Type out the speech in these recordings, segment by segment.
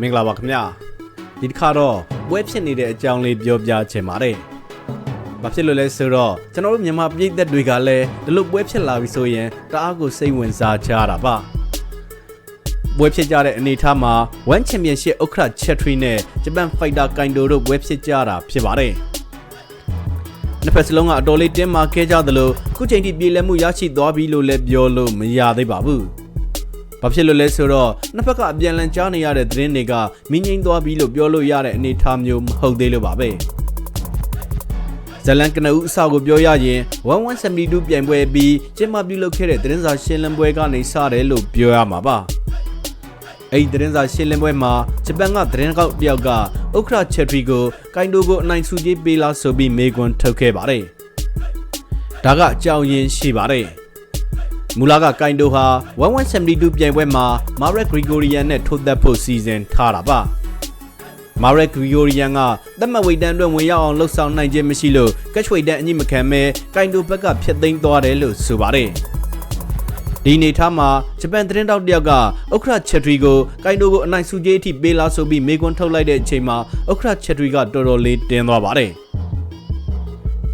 မင်္ဂလာပါခင်ဗျာဒီတစ်ခါတော့ပွဲဖြစ်နေတဲ့အကြောင်းလေးပြောပြချင်ပါတယ်ဘာဖြစ်လို့လဲဆိုတော့ကျွန်တော်တို့မြန်မာပြည်သက်တွေကလည်းဒီလိုပွဲဖြစ်လာပြီဆိုရင်တအားကိုစိတ်ဝင်စားကြတာပါပွဲဖြစ်ကြတဲ့အနေအထားမှာ1 Championship ဥက္ကဋ္ဌ Chetri နဲ့ဂျပန် Fighter Kaido တို့ပွဲဖြစ်ကြတာဖြစ်ပါတယ်နှစ်ဖက်စလုံးကအတော်လေးတင်းမာခဲ့ကြသလိုခုချိန်ထိပြည်လည်မှုရရှိသွားပြီလို့လည်းပြောလို့မရသေးပါဘူး။ ဘာဖြစ်လို့လဲဆိုတော့နှစ်ဖက်ကအပြန်လန်ကြားနေရတဲ့သတင်းတွေကမင်းငိမ့်သွားပြီလို့ပြောလို့ရတဲ့အနေအထားမျိုးမဟုတ်သေးလို့ပါပဲ။ဇလန်ကနဦးအစကိုပြောရရင်1172ပြိုင်ပွဲပြီးကျင်းပပြုလုပ်ခဲ့တဲ့သတင်းစာရှင်းလင်းပွဲကနေစတယ်လို့ပြောရမှာပါ။အဲ့ဒီသတင်းစာရှင်းလင်းပွဲမှာဂျပန်ကသတင်းကောက်တယောက်ကဥက္ခရာချက်ထရီကိုကိုင်တိုကိုအနိုင်စုကြီးပေးလာဆိုပြီးမေကွန်ထုတ်ခဲ့ပါတယ်။ဒါကအကြောင်းရင်းရှိပါတယ်။ မူလာကကိုင်တိုဟာ1172ပြိုင်ပွဲမှာမာရက်ဂရီဂိုရီယန်နဲ့ထိုးသက်ဖို့စီစဉ်ထားတာပါ။မာရက်ဂရီဂိုရီယန်ကသက်မှတ်ဝိတန်းအတွက်ဝင်ရောက်အောင်လှုပ်ဆောင်နိုင်ခြင်းမရှိလို့ကက်ချ်ဝိတန်းအညစ်မခံမဲကိုင်တိုဘက်ကဖျက်သိမ်းသွားတယ်လို့ဆိုပါတယ်။ဒီနေထားမှာဂျပန်သတင်းတောက်တယောက်ကဥက္ခရာချက်ထရီကိုကိုင်တိုကိုအနိုင်စုကြီးအထိပေးလာဆိုပြီးမေကွန်းထုတ်လိုက်တဲ့အချိန်မှာဥက္ခရာချက်ထရီကတော်တော်လေးတင်းသွားပါတယ်။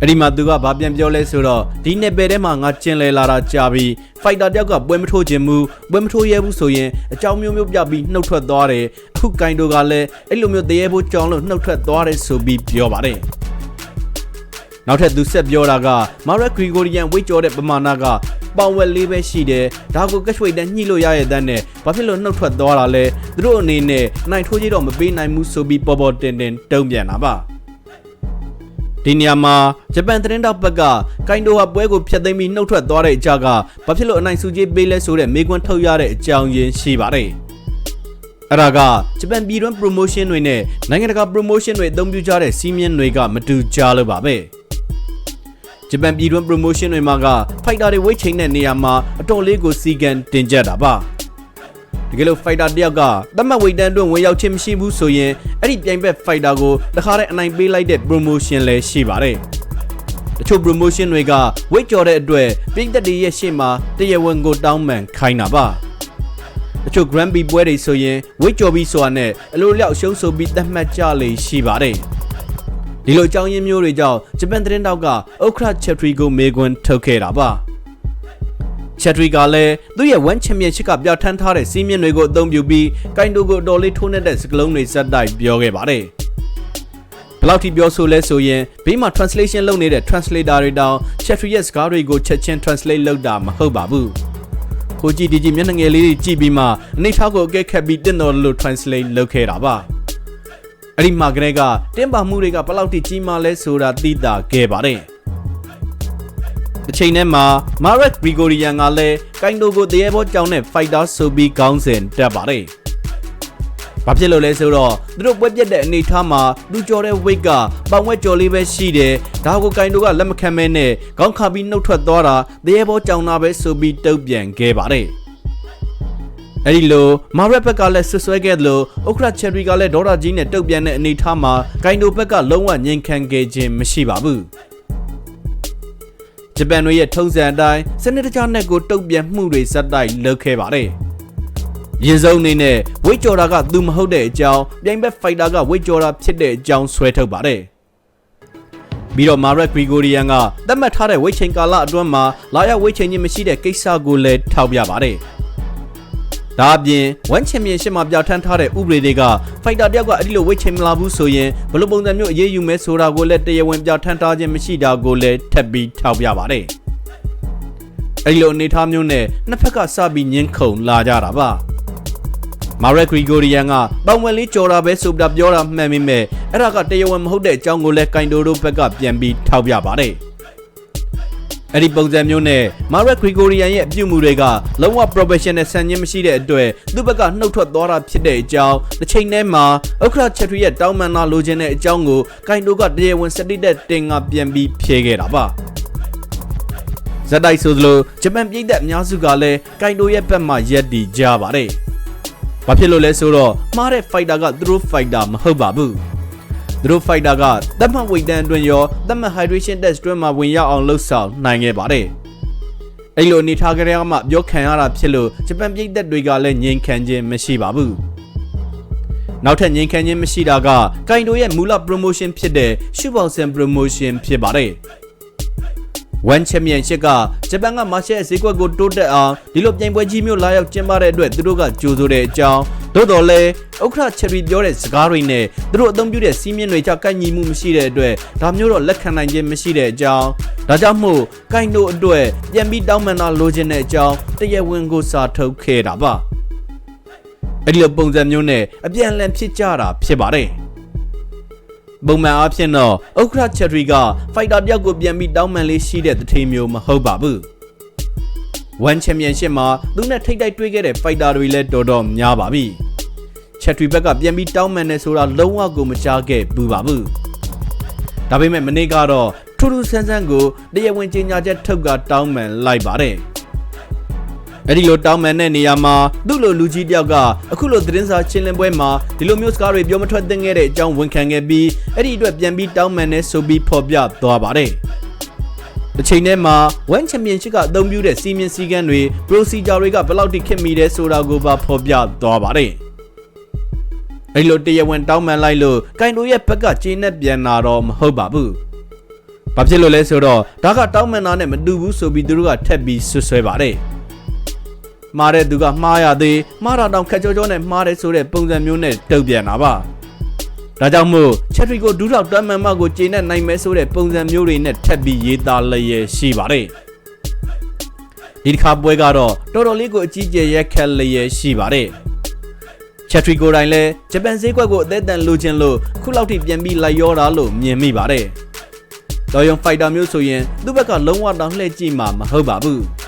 အဲ့ဒီမှာသူကဘာပြန်ပြောလဲဆိုတော့ဒီနယ်ပယ်ထဲမှာငါကျင်လဲလာတာကြာပြီးဖိုက်တာတယောက်ကပွဲမထိုးခြင်းမူပွဲမထိုးရဲဘူးဆိုရင်အကြောင်းမျိုးမျိုးပြပြီးနှုတ်ထွက်သွားတယ်အခုကိုင်တိုကလည်းအဲ့လိုမျိုးတရေဖို့ကြောင်းလို့နှုတ်ထွက်သွားတယ်ဆိုပြီးပြောပါတယ်။နောက်ထပ်သူဆက်ပြောတာကမာရက်ဂရီဂိုရီယန်ဝိတ်ကြော်တဲ့ပမာဏကပေါင်ဝက်လေးပဲရှိတယ်ဒါကိုကက်ချွေတန်းညှိလို့ရရဲ့တန်းနဲ့ဘာဖြစ်လို့နှုတ်ထွက်သွားတာလဲသူတို့အနေနဲ့နိုင်ထိုးကြီးတော့မပေးနိုင်ဘူးဆိုပြီးပေါ်ပေါ်တင်တင်တုံ့ပြန်တာပါ ဒီနေရာမှာဂျပန်သတင်းတောက်ဘက်ကကိုင်တိုဟာပွဲကိုဖျက်သိမ်းပြီးနှုတ်ထွက်သွားတဲ့အကြကဘာဖြစ်လို့အနိုင်စုကြီးပေးလဲဆိုတဲ့မေကွန်းထုတ်ရတဲ့အကြောင်းရင်းရှိပါတယ်အဲ့ဒါကဂျပန်ပြည်တွင်း promotion တွေနဲ့နိုင်ငံတကာ promotion တွေအသုံးပြုကြတဲ့စီးမြင်တွေကမတူကြလို့ပါပဲဂျပန်ပြည်တွင်း promotion တွေမှာက fighter တွေဝိတ်ချိန်တဲ့နေရာမှာအတော်လေးကိုစီကံတင်ကြတာပါတ ကယ်လို့ fighter တယောက်ကသတ်မှတ်ဝိတ်တန်းအတွင်းဝင်ရောက်ခြင်းမရှိဘူးဆိုရင်အဲ့ဒီပြိုင်ဘက် fighter ကိုတခါတည်းအနိုင်ပေးလိုက်တဲ့ promotion လည်းရှိပါတယ်တချို့ promotion တွေကဝိတ်ကြော်တဲ့အတွက်ပြည်သက်တွေရဲ့ရှေ့မှာတရားဝင်ကိုတောင်းပန်ခိုင်းတာပါတချို့ Grand Prix ပွဲတွေဆိုရင်ဝိတ်ကြော်ပြီးဆိုတာနဲ့အလိုလျောက်ရှုံးဆိုပြီးသတ်မှတ်ကြလေရှိပါတယ်ဒီလိုအကြောင်းရင်းမျိုးတွေကြောင့်ဂျပန်သတင်းတောက်ကဥက္ခရာချက်ထရီကိုမေကွန်းထုတ်ခဲ့တာပါ ချက်ထရီကလည်းသူ့ရဲ့1 championship ကပြဋ္ဌာန်းထားတဲ့စီးမြင့်တွေကိုအသုံးပြုပြီးကိုင်တိုကိုအတော်လေးထိုးနှက်တဲ့စကလုံးတွေဇက်တိုက်ပြောခဲ့ပါတယ်ဘယ်လောက်ထိပြောဆိုလဲဆိုရင်ဘေးမှာ translation လုပ်နေတဲ့ translator တွေတောင် Chatry ရဲ့စကားတွေကိုချက်ချင်း translate လုပ်တာမဟုတ်ပါဘူး။ကိုကြည့်ဒီကြည့်မျက်နှာငယ်လေးတွေကြည့်ပြီးမှအနေထားကိုအကဲခတ်ပြီးတင့်တော်လို့ translate လုပ်ခဲ့တာပါ။အဲ့ဒီမှာကလေးကတင်းပါမှုတွေကဘယ်လောက်ထိကြီးမားလဲဆိုတာသိတာခဲ့ပါတယ်။ တစ်ချိန်တည်းမှာမာရက်ဂရီဂိုရီယန်ကလည်းကိုင်တိုကိုတရေဘောကြောင်းနဲ့ fighter ဆိုပြီးခေါင်းစဉ်တက်ပါတယ်။ဘာဖြစ်လို့လဲဆိုတော့သူတို့ပွဲပြက်တဲ့အနေအထားမှာလူကျော်တဲ့ weight ကပောင်ဝက်ကျော်လေးပဲရှိတယ်။ဒါကိုကိုင်တိုကလက်မခံမဲနဲ့ခေါင်းခါပြီးနှုတ်ထွက်သွားတာတရေဘောကြောင်းတာပဲဆိုပြီးတုတ်ပြန်ခဲ့ပါတယ်။အဲ့ဒီလိုမာရက်ဘက်ကလည်းဆွဆွဲခဲ့တယ်လို့ဥက္ခရာချယ်ရီကလည်းဒေါ်လာကြီးနဲ့တုတ်ပြန်တဲ့အနေအထားမှာကိုင်တိုဘက်ကလုံးဝငြိမ်ခံခဲ့ခြင်းမရှိပါဘူး။ ဂျပန်တွေရဲ့ထုံးစံအတိုင်းစနစ်တကျနဲ့ကိုတုတ်ပြန်မှုတွေဇက်တိုက်လုပ်ခဲ့ပါတယ်။ရင်စုံအနေနဲ့ဝိတ်ကြော်တာကသူမဟုတ်တဲ့အကြောင်းပြိုင်ဘက်ဖိုက်တာကဝိတ်ကြော်တာဖြစ်တဲ့အကြောင်းဆွဲထုတ်ပါတယ်။ပြီးတော့မာရက်ဂရီဂိုရီယန်ကသတ်မှတ်ထားတဲ့ဝိတ်ချိန်ကာလအတွင်းမှာလာရောက်ဝိတ်ချိန်ချင်းမရှိတဲ့ကိစ္စကိုလည်းထောက်ပြပါတယ်။ ဒါအပြင်ဝမ်ချန်ပီယံရှစ်မှာပြဋ္ဌာန်းထားတဲ့ဥပဒေတွေကဖိုက်တာတယောက်ကအဲ့ဒီလိုဝိတ်ချိန်မလာဘူးဆိုရင်ဘယ်လိုပုံစံမျိုးအရေးယူမဲဆိုတာကိုလည်းတရားဝင်ပြဋ္ဌာန်းထားခြင်းမရှိတာကိုလည်းထပ်ပြီးထောက်ပြပါတယ်။အဲ့ဒီလိုအနေအထားမျိုးနဲ့နှစ်ဖက်ကစပြီးညှင်းခုန်လာကြတာပါ။မာရက်ဂရီဂိုရီယန်ကပေါင်ဝက်လေးကြော်တာပဲဆိုတာပြောတာမှန်မိမဲ့အဲ့ဒါကတရားဝင်မဟုတ်တဲ့အကြောင်းကိုလည်းကင်တိုတို့ဘက်ကပြန်ပြီးထောက်ပြပါတယ် အဲ့ဒီပုံစံမျိုးနဲ့မာရက်ဂရီဂိုရီယန်ရဲ့အပြုအမူတွေကလုံးဝ professional ဆန်ခြင်းမရှိတဲ့အတွက်သူ့ဘက်ကနှုတ်ထွက်သွားတာဖြစ်တဲ့အကြောင်းတစ်ချိန်တည်းမှာဥက္ခရာချက်ထရီရဲ့တောင်းပန်လာလိုချင်တဲ့အကြောင်းကိုကင်တိုကတရားဝင်စတိတဲ့တင်ကပြန်ပြီးဖြေခဲ့တာပါဇက်တိုက်ဆိုသလိုဂျပန်ပြည်သက်အများစုကလည်းကင်တိုရဲ့ဘက်မှရက်တည်ကြပါတယ်။ဘာဖြစ်လို့လဲဆိုတော့မှားတဲ့ fighter ကသူတို့ fighter မဟုတ်ပါဘူး။ သူတို့ fighter ကသတ်မှတ်ဝိတ်တန်းအတွင်းရောသတ်မှတ် hydration test အတွင်းမှာဝင်ရောက်အောင်လှုပ်ဆောင်နိုင်ခဲ့ပါတယ်။အဲ့လိုအနေထားကြရမှပြောခံရတာဖြစ်လို့ဂျပန်ပြည်သက်တွေကလည်းငြိမ်ခံခြင်းမရှိပါဘူး။နောက်ထပ်ငြိမ်ခံခြင်းမရှိတာကကင်တိုရဲ့မူလ promotion ဖြစ်တဲ့ရှုပေါင်ဆန် promotion ဖြစ်ပါတယ်။ One Championship ကဂျပန်ကမာရှယ်ဈေးကွက်ကိုတိုးတက်အောင်ဒီလိုပြိုင်ပွဲကြီးမျိုးလာရောက်ကျင်းပတဲ့အတွက်သူတို့ကကြိုးဆိုတဲ့အကြောင်းသို့တော်လည်းဥက္ခရချယ်ရီပြောတဲ့စကားတွေနဲ့သူတို့အသုံးပြုတဲ့စီးမြင့်တွေကြောင့်ကိုက်ညီမှုမရှိတဲ့အတွက်ဒါမျိုးတော့လက်ခံနိုင်ခြင်းမရှိတဲ့အကြောင်းဒါကြောင့်မို့ကိုင်တိုအတွက်ပြန်ပြီးတောင်းပန်တာလိုချင်တဲ့အကြောင်းတရားဝင်ကိုစာထုတ်ခဲ့တာပါအဲ့ဒီလိုပုံစံမျိုးနဲ့အပြန်အလှန်ဖြစ်ကြတာဖြစ်ပါတယ် ပုံမှန်အားဖြင့်တော့ဥက္ခရချယ်ရီကဖိုက်တာတယောက်ကိုပြန်ပြီးတောင်းပန်လေးရှိတဲ့တထေးမျိုးမဟုတ်ပါဘူး One Championship မှာသူနဲ့ထိတ်တိုက်တွေ့ခဲ့တဲ့ fighter တွေလည်းတော်တော်များပါပြီ။ Chatri ဘက်ကပြန်ပြီးတောင်းပန်နေဆိုတာလုံးဝကိုမကြားခဲ့ဘူးပါဘူး။ဒါပေမဲ့မနေ့ကတော့ထူးထူးဆန်းဆန်းကိုတရားဝင်ကြေညာချက်ထုတ်ကတောင်းပန်လိုက်ပါတယ်။ အဲ့ဒီလိုတောင်းပန်တဲ့နေရာမှာသူ့လိုလူကြီးတယောက်ကအခုလိုသတင်းစာရှင်းလင်းပွဲမှာဒီလိုမျိုးစကားတွေပြောမထွက်သင့်ခဲ့တဲ့အကြောင်းဝန်ခံခဲ့ပြီးအဲ့ဒီအတွက်ပြန်ပြီးတောင်းပန်နေဆိုပြီးဖော်ပြသွားပါတယ်။တစ်ချိန်တည်းမှာ One Championship ကအသုံးပြုတဲ့စီမင်းစည်းကမ်းတွေ procedure တွေကဘယ်လောက်ထိခက်မိတယ်ဆိုတာကိုပါဖော်ပြသွားပါတယ်။အဲ့လိုတရားဝင်တောင်းပန်လိုက်လို့ကင်တိုရဲ့ဘက်ကကျေနပ်ပြန်လာတော့မဟုတ်ပါဘူး။ဘာဖြစ်လို့လဲဆိုတော့ဒါကတောင်းပန်တာနဲ့မတူဘူးဆိုပြီးသူတို့ကထက်ပြီးဆွဆွဲပါတယ်။ မှားတဲ့သူကမှားရသေးမှားတာတောင်ခက်ကြောကြောနဲ့မှားတယ်ဆိုတဲ့ပုံစံမျိုးနဲ့တုတ်ပြန်တာပါ။ဒါကြောင့်မို့ချက်ထရီကိုဒူးထောက်တွမ်းမှန်မကိုကျေနပ်နိုင်မဲဆိုတဲ့ပုံစံမျိုးတွေနဲ့ထပ်ပြီးရေးသားလျက်ရှိပါတယ်။ဒီတစ်ခါပွဲကတော့တော်တော်လေးကိုအကြီးကျယ်ရက်ခက်လျက်ရှိပါတယ်။ချက်ထရီကိုယ်တိုင်လည်းဂျပန်ဈေးကွက်ကိုအသက်အတန်လိုချင်လို့ခုလောက်ထိပြန်ပြီးလိုက်ရောတာလို့မြင်မိပါတယ်။တော်ရုံဖိုက်တာမျိုးဆိုရင်သူ့ဘက်ကလုံးဝတောင်လှည့်ကြည့်မှာမဟုတ်ပါဘူး။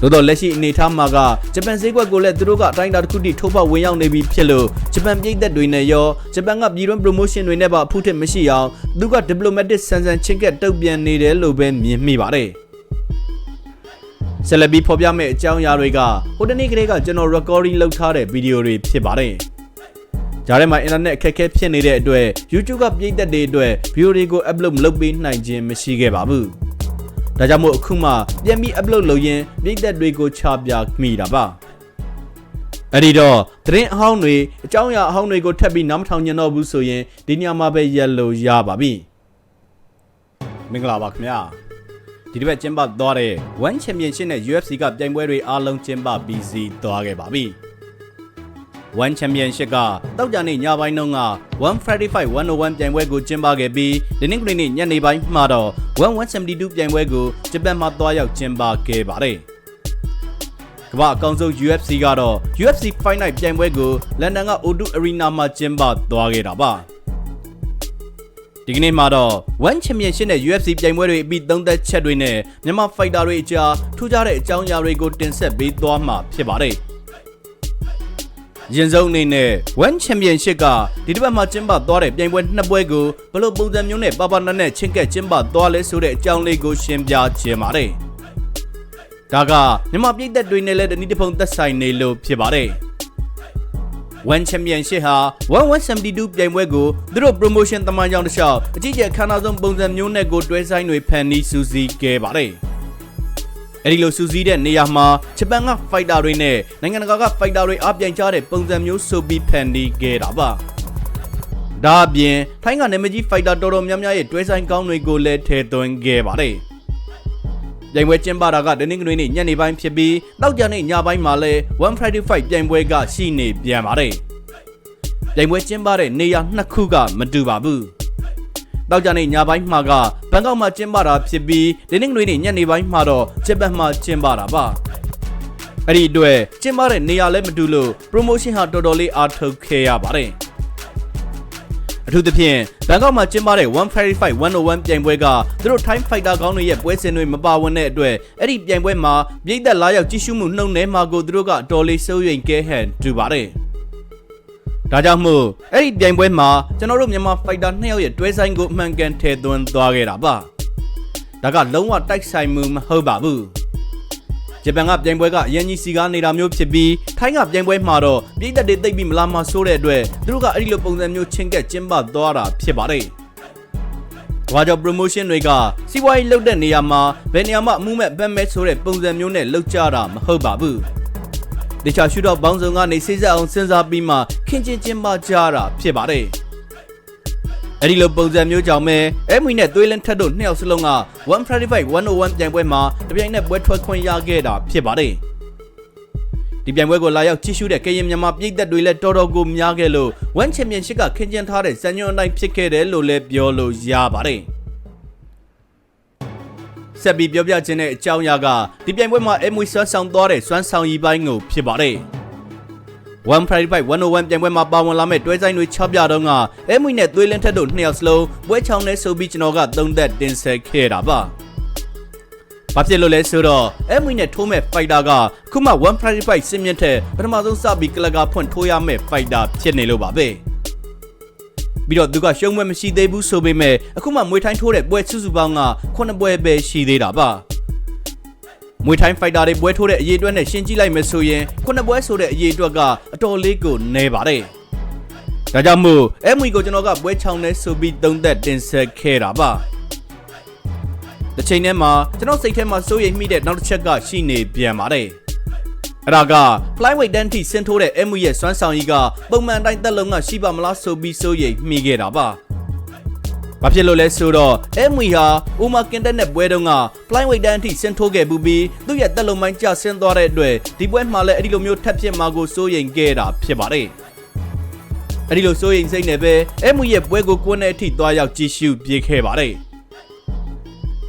သို့တော့လက်ရှိအနေအထားမှာကဂျပန်ဈေးကွက်ကိုလည်းသူတို့ကအတိုင်းအတာတစ်ခုထိထိုးပေါက်ဝင်ရောက်နေပြီဖြစ်လို့ဂျပန်ပြည်သက်တွေနဲ့ရောဂျပန်ကပြည်တွင်း promotion တွေနဲ့ပါအဖူးထစ်မရှိအောင်သူက diplomatic ဆန်ဆန်ချင်းကက်တုတ်ပြန်နေတယ်လို့ပဲမြင်မိပါတယ်ဆက်လက်ပြီးဖော်ပြမယ့်အကြောင်းအရာတွေကဟိုတနေ့ကလေးကကျွန်တော် recording လုပ်ထားတဲ့ဗီဒီယိုတွေဖြစ်ပါတယ်ဂျားထဲမှာ internet အခက်အခဲဖြစ်နေတဲ့အတွက် YouTube ကပြည်သက်တွေအတွက်ဗီဒီယိုတွေကို upload မလုပ်ပေးနိုင်ခြင်းမရှိခဲ့ပါဘူး ဒါကြောင့်မို့အခုမှပြန်ပြီး upload လုပ်ရင်းပြည်သက်တွေကိုချပြမိတာပါအဲ့ဒီတော့သတင်းအဟောင်းတွေအကြောင်းအရာအဟောင်းတွေကိုထပ်ပြီးနားမထောင်ညံတော့ဘူးဆိုရင်ဒီညမှာပဲရက်လို့ရပါပြီမင်္ဂလာပါခင်ဗျာဒီတစ်ပတ်ကျင်းပသွားတဲ့ One Championship နဲ့ UFC ကပြိုင်ပွဲတွေအားလုံးကျင်းပပြီးစီးသွားခဲ့ပါပြီ One Championship ကတောက်ကြနေ့ညပိုင်းတုန်းက1 Friday Fight 101ပြိုင်ပွဲကိုကျင်းပခဲ့ပြီးဒီနေ့ကနေ့ညနေပိုင်းမှာတော့1172ပြိုင်ပွဲကိုဂျပန်မှာတွားရောက်ကျင်းပခဲ့ပါတယ်။ကမ္ဘာအကောင်ဆုံး UFC ကတော့ UFC Fight Night ပြိုင်ပွဲကိုလန်ဒန်က O2 Arena မှာကျင်းပသွားခဲ့တာပါ။ဒီကနေ့မှာတော့ One Championship နဲ့ UFC ပြိုင်ပွဲတွေအပြီးသုံးသက်ချက်တွေနဲ့မြန်မာ fighter တွေအကြားထူးခြားတဲ့အကြောင်းအရာတွေကိုတင်ဆက်ပေးသွားမှာဖြစ်ပါတယ်။ ရင်ဆုံးအနေနဲ့ One Championship ကဒီတစ်ပတ်မှာကျင်းပသွားတဲ့ပြိုင်ပွဲနှစ်ပွဲကိုဘယ်လိုပုံစံမျိုးနဲ့ပါပါနတ်နဲ့ချင်းကက်ကျင်းပသွားလဲဆိုတဲ့အကြောင်းလေးကိုရှင်းပြခြင်းပါတယ်။ဒါကမြန်မာပြည်သက်တွေနဲ့လည်းတနည်းတစ်ဖုံသက်ဆိုင်နေလို့ဖြစ်ပါတယ်။ One Championship ဟာ1172ပြိုင်ပွဲကိုသူတို့ promotion တမန်ကြောင်တစ်လျှောက်အကြီးကျယ်ခမ်းနားဆုံးပုံစံမျိုးနဲ့ကိုတွဲဆိုင်တွေဖန်တီးစူးစီးခဲ့ပါတယ်။ အဲဒီလိုစူးစီးတဲ့နေရာမှာဂျပန်က fighter တွေနဲ့နိုင်ငံတကာက fighter တွေအပြိုင်ကြတဲ့ပုံစံမျိုးဆိုပြီးဖန်တီးခဲ့တာပါ။ဒါအပြင်ထိုင်းကနာမည်ကြီး fighter တော်တော်များများရဲ့တွဲဆိုင်ကောင်းတွေကိုလည်းထည့်သွင်းခဲ့ပါတယ်။ပြိုင်ပွဲကျင်းပတာကတနင်္ဂနွေနေ့ညနေပိုင်းဖြစ်ပြီးတောက်ကြနေ့ညပိုင်းမှာလည်း1 Friday Fight ပြိုင်ပွဲကရှိနေပြန်ပါတယ်။ပြိုင်ပွဲကျင်းပတဲ့နေရာနှစ်ခုကမတူပါဘူး။ တောက်ကြနေ့ညပိုင်းမှာကဘန်ကောက်မှာကျင်းပတာဖြစ်ပြီးတနင်္ဂနွေနေ့ညနေပိုင်းမှာတော့ဂျပန်မှာကျင်းပတာပါ။အဲ့ဒီအတွက်ကျင်းပတဲ့နေရာလည်းမတူလို့ promotion ဟာတော်တော်လေးအားထုတ်ခဲ့ရပါတယ်။အထူးသဖြင့်ဘန်ကောက်မှာကျင်းပတဲ့155 101ပြိုင်ပွဲကသူတို့ Time Fighter ကောင်းတွေရဲ့ပွဲစဉ်တွေမပါဝင်တဲ့အတွက်အဲ့ဒီပြိုင်ပွဲမှာပြည်သက်လာရောက်ကြည့်ရှုမှုနှုံနေမှာကိုသူတို့ကအတော်လေးစိုးရိမ်ကဲဟန်တူပါတယ်။ ဒါကြောင့်မို့အဲ့ဒီပြိုင်ပွဲမှာကျွန်တော်တို့မြန်မာ fighter နှစ်ယောက်ရဲ့တွဲဆိုင်ကိုအမှန်ကန်ထည့်သွင်းသွားခဲ့တာပါ။ဒါကလုံးဝတိုက်ဆိုင်မှုမဟုတ်ပါဘူး။ဂျပန်ကပြိုင်ပွဲကအရင်ကြီးစီကားနေတာမျိုးဖြစ်ပြီးထိုင်းကပြိုင်ပွဲမှာတော့ပြည်သက်တွေသိပ်ပြီးမလာမဆိုးတဲ့အတွက်သူတို့ကအဲ့ဒီလိုပုံစံမျိုးချင်းကက်ကျင်းပသွားတာဖြစ်ပါတယ်။ဘာကြောင့် promotion တွေကစီးပွားရေးလုပ်တဲ့နေရာမှာဘယ်နေရာမှအမှုမဲ့ဘက်မဲ့ဆိုတဲ့ပုံစံမျိုးနဲ့လုပ်ကြတာမဟုတ်ပါဘူး။ တခြားရှုတော့ဘောင်းစုံကနေစိစက်အောင်စဉ်းစားပြီးမှခင်းချင်းချင်းမကြတာဖြစ်ပါတယ်အဲ့ဒီလိုပုံစံမျိုးကြောင့်ပဲအမွေနဲ့သွေးလင်းထက်တို့နှစ်ယောက်စလုံးက135 101ပြိုင်ပွဲမှာတပြိုင်နက်ပွဲထွက်ခွင့်ရခဲ့တာဖြစ်ပါတယ်ဒီပြိုင်ပွဲကိုလာရောက်ကြည့်ရှုတဲ့ကရင်မြန်မာပြည်သက်တွေလည်းတော်တော်ကိုများခဲ့လို့1ချန်ပီယံရှစ်ကခင်းကျင်းထားတဲ့စံညွှန်းအတိုင်းဖြစ်ခဲ့တယ်လို့လည်းပြောလို့ရပါတယ် ဆက်ပြီးပြောပြခြင်းတဲ့အကြောင်းအရာကဒီပြိုင်ပွဲမှာအမွေဆွမ်းဆောင်သွားတဲ့စွမ်းဆောင်ရည်ပိုင်းကိုဖြစ်ပါတယ်135 101ပြိုင်ပွဲမှာပါဝင်လာမဲ့တွဲဆိုင်တွေ6ပြတော့ကအမွေနဲ့သွေးလင်းထက်တို့နှစ်ယောက်စလုံးပွဲချောင်းနဲ့ဆိုပြီးကျွန်တော်ကသုံးသက်တင်ဆက်ခဲ့တာပါ။ဘာဖြစ်လို့လဲဆိုတော့အမွေနဲ့ထိုးမဲ့ဖိုက်တာကအခုမှ135စင်မြင့်ထက်ပထမဆုံးစပြီးကလကာဖွင့်ထိုးရမဲ့ဖိုက်တာဖြစ်နေလို့ပါပဲ။ ပြီးတော့သူကရှုံးပွဲမရှိသေးဘူးဆိုပေမဲ့အခုမှမွေထိုင်းထိုးတဲ့ပွဲစုစုပေါင်းက9ပွဲပဲရှိသေးတာပါ။မွေထိုင်းဖိုက်တာတွေပွဲထိုးတဲ့အရေးအတွက်နဲ့ရှင်းကြည့်လိုက်မယ်ဆိုရင်9ပွဲဆိုတဲ့အရေးအတွက်ကအတော်လေးကိုနည်းပါတယ်။ဒါကြောင့်မို့အဲမွေကိုကျွန်တော်ကပွဲချောင်းနဲ့ဆိုပြီးသုံးသက်တင်ဆက်ခဲ့တာပါ။တစ်ချိန်တည်းမှာကျွန်တော်စိတ်ထဲမှာစိုးရိမ်မိတဲ့နောက်တစ်ချက်ကရှိနေပြန်ပါတယ်။ အဲ့ဒါက flyweight တန်းထိဆင်းထိုးတဲ့ MU ရဲ့စွမ်းဆောင်ရည်ကပုံမှန်တိုင်းသက်လုံးကရှိပါမလားဆိုပြီးစိုးရိမ်မိခဲ့တာပါ။ဘာဖြစ်လို့လဲဆိုတော့ MU ဟာဥမာကင်တက်နဲ့ပွဲတုန်းက flyweight တန်းထိဆင်းထိုးခဲ့ပူပြီးသူ့ရဲ့သက်လုံးပိုင်းကျဆင်းသွားတဲ့အတွက်ဒီပွဲမှာလည်းအဲ့ဒီလိုမျိုးထပ်ဖြစ်မှာကိုစိုးရိမ်ခဲ့တာဖြစ်ပါတယ်။အဲ့ဒီလိုစိုးရိမ်စိတ်နဲ့ပဲ MU ရဲ့ပွဲကိုကွန်းတဲ့အထိသွားရောက်ကြည့်ရှုပြေးခဲ့ပါတယ်။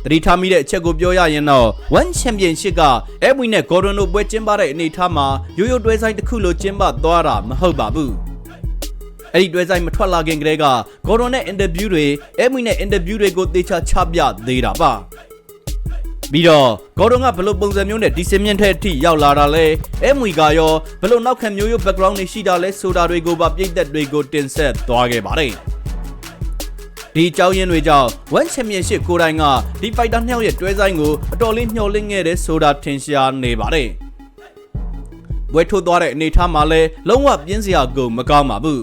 တတိထားမိတဲ့အချက်ကိုပြောရရင်တော့ One Championship ကအဲမွီနဲ့ Gordon တို့ပွဲကျင်းပတဲ့အနေအထားမှာရိုးရိုးတွဲဆိုင်တစ်ခုလိုကျင်းပသွားတာမဟုတ်ပါဘူး။အဲ့ဒီတွဲဆိုင်မထွက်လာခင်ကတည်းက Gordon နဲ့ interview တွေအဲမွီနဲ့ interview တွေကိုသေချာချပြသေးတာပါ။ပြီးတော့ Gordon ကဘယ်လိုပုံစံမျိုးနဲ့ဒီစင်မြင့်ထဲအထိရောက်လာတာလဲအဲမွီကရောဘယ်လိုနောက်ခံမျိုးရိုး background တွေရှိတာလဲဆိုတာတွေကိုပါပြည်သက်တွေကိုတင်ဆက်သွားခဲ့ပါတယ်။ ဒီအကြောင်းရင်းတွေကြောင့် One Championship ကိုယ်တိုင်ကဒီ fighter နှစ်ယောက်ရဲ့တွဲဆိုင်ကိုအတော်လေးမျှော်လင့်ခဲ့တဲ့ဆိုတာထင်ရှားနေပါတယ်။ဘွဲထိုးသွားတဲ့အနေအထားမှာလည်းလုံးဝပြင်းစရာကိုမကောင်းပါဘူး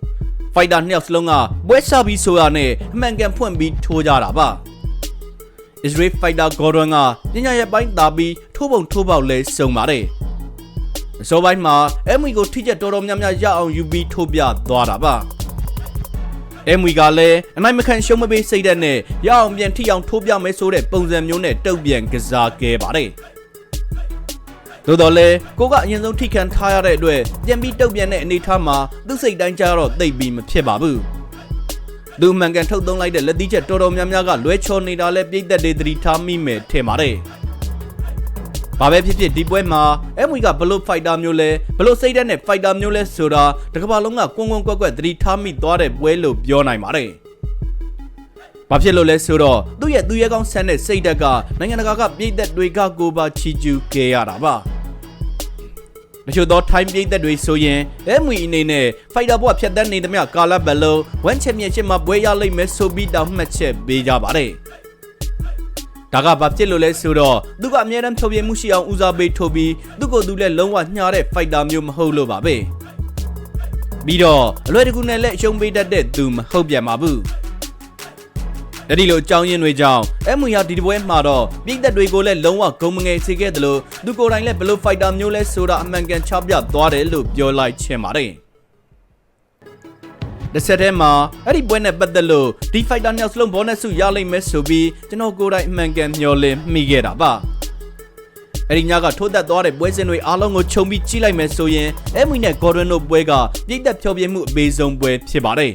။ fighter နှစ်ယောက်စလုံးကဘွဲချပြီးဆိုရနဲ့အမှန်ကန်ဖွင့်ပြီးထိုးကြတာပါ။ Israel fighter Gordon ကပညာရဲ့ပိုင်းသာပြီးထိုးပုံထိုးပေါက်လဲစုံပါတယ်။အစောပိုင်းမှာအမွေကိုထိချက်တော်တော်များများရအောင်ယူပြီးထိုးပြသွားတာပါ။ အဲမွေကလည်းအနိုင်မခံရှုံးမပေးစိတ်ဓာတ်နဲ့ရအောင်ပြန်ထိအောင်ထိုးပြမယ်ဆိုတဲ့ပုံစံမျိုးနဲ့တုတ်ပြန်ကစားခဲ့ပါတယ်။သို့တော်လည်းကိုကအရင်ဆုံးထိခံထားရတဲ့အတွက်ပြန်ပြီးတုတ်ပြန်တဲ့အနေအထားမှာသူ့စိတ်တိုင်းကြတော့သိပ်ပြီးမဖြစ်ပါဘူး။သူမှန်ကန်ထုတ်သုံးလိုက်တဲ့လက်သီးချက်တော်တော်များများကလွဲချော်နေတာလဲပြိသက်တွေသတိထားမိမယ်ထင်ပါတယ်။ ဘာပဲဖြစ်ဖြစ်ဒီပွဲမှာအမွေကဘလို့ဖိုက်တာမျိုးလဲဘလို့စိတ်ဓာတ်နဲ့ဖိုက်တာမျိုးလဲဆိုတာတကဘာလုံးကကွန်းကွန်းကွက်ကွက်သတိထားမိသွားတဲ့ပွဲလို့ပြောနိုင်ပါတယ်။ဘာဖြစ်လို့လဲဆိုတော့သူ့ရဲ့သူရဲကောင်းဆန်တဲ့စိတ်ဓာတ်ကနိုင်ငံတကာကပြည်သက်တွေကကိုပါချီကျူးခဲ့ရတာပါ။တချို့သောထိုင်းပြည်သက်တွေဆိုရင်အမွေအနေနဲ့ဖိုက်တာဘွားဖြတ်တန်းနေသမျှကာလဘလုံးဝမ်ချန်ပီယံရှစ်မှာပွဲရလိမ့်မယ်ဆိုပြီးတောင်းမှတ်ချက်ပေးကြပါတယ်။ ဒါကဘာဖြစ်လို့လဲဆိုတော့သူကအမြဲတမ်းဖြောပြမှုရှိအောင်ဦးစားပေးထုတ်ပြီးသူ့ကိုယ်သူလည်းလုံးဝညှားတဲ့ဖိုက်တာမျိုးမဟုတ်လို့ပါပဲပြီးတော့အလွယ်တကူနဲ့လည်းအရှုံးပေးတတ်တဲ့သူမဟုတ်ပြန်ပါဘူးအဲ့ဒီလိုအကြောင်းရင်းတွေကြောင့်အမွေဟာဒီပွဲမှာတော့ပြည်သက်တွေကိုလည်းလုံးဝဂုံမငယ်စေခဲ့တယ်လို့သူကိုယ်တိုင်လည်းဘယ်လိုဖိုက်တာမျိုးလဲဆိုတာအမှန်ကန်ချပြသွားတယ်လို့ပြောလိုက်ချင်ပါတယ် တစ်ဆက်တည်းမှာအဲ့ဒီပွဲနဲ့ပတ်သက်လို့ဒီဖိုက်တာနှစ်ယောက်စလုံးဘောနက်စုရလိမ့်မယ်ဆိုပြီးကျွန်တော်ကိုယ်တိုင်အမှန်ကန်မျှော်လင့်မိခဲ့တာပါအဲ့ဒီညကထိုးသက်သွားတဲ့ပွဲစဉ်တွေအားလုံးကိုခြုံပြီးကြည့်လိုက်မယ်ဆိုရင်အဲမွီနဲ့ဂေါ်ဒန်တို့ပွဲကပြည်သက်ဖြောပြမှုအပေးဆုံးပွဲဖြစ်ပါတယ်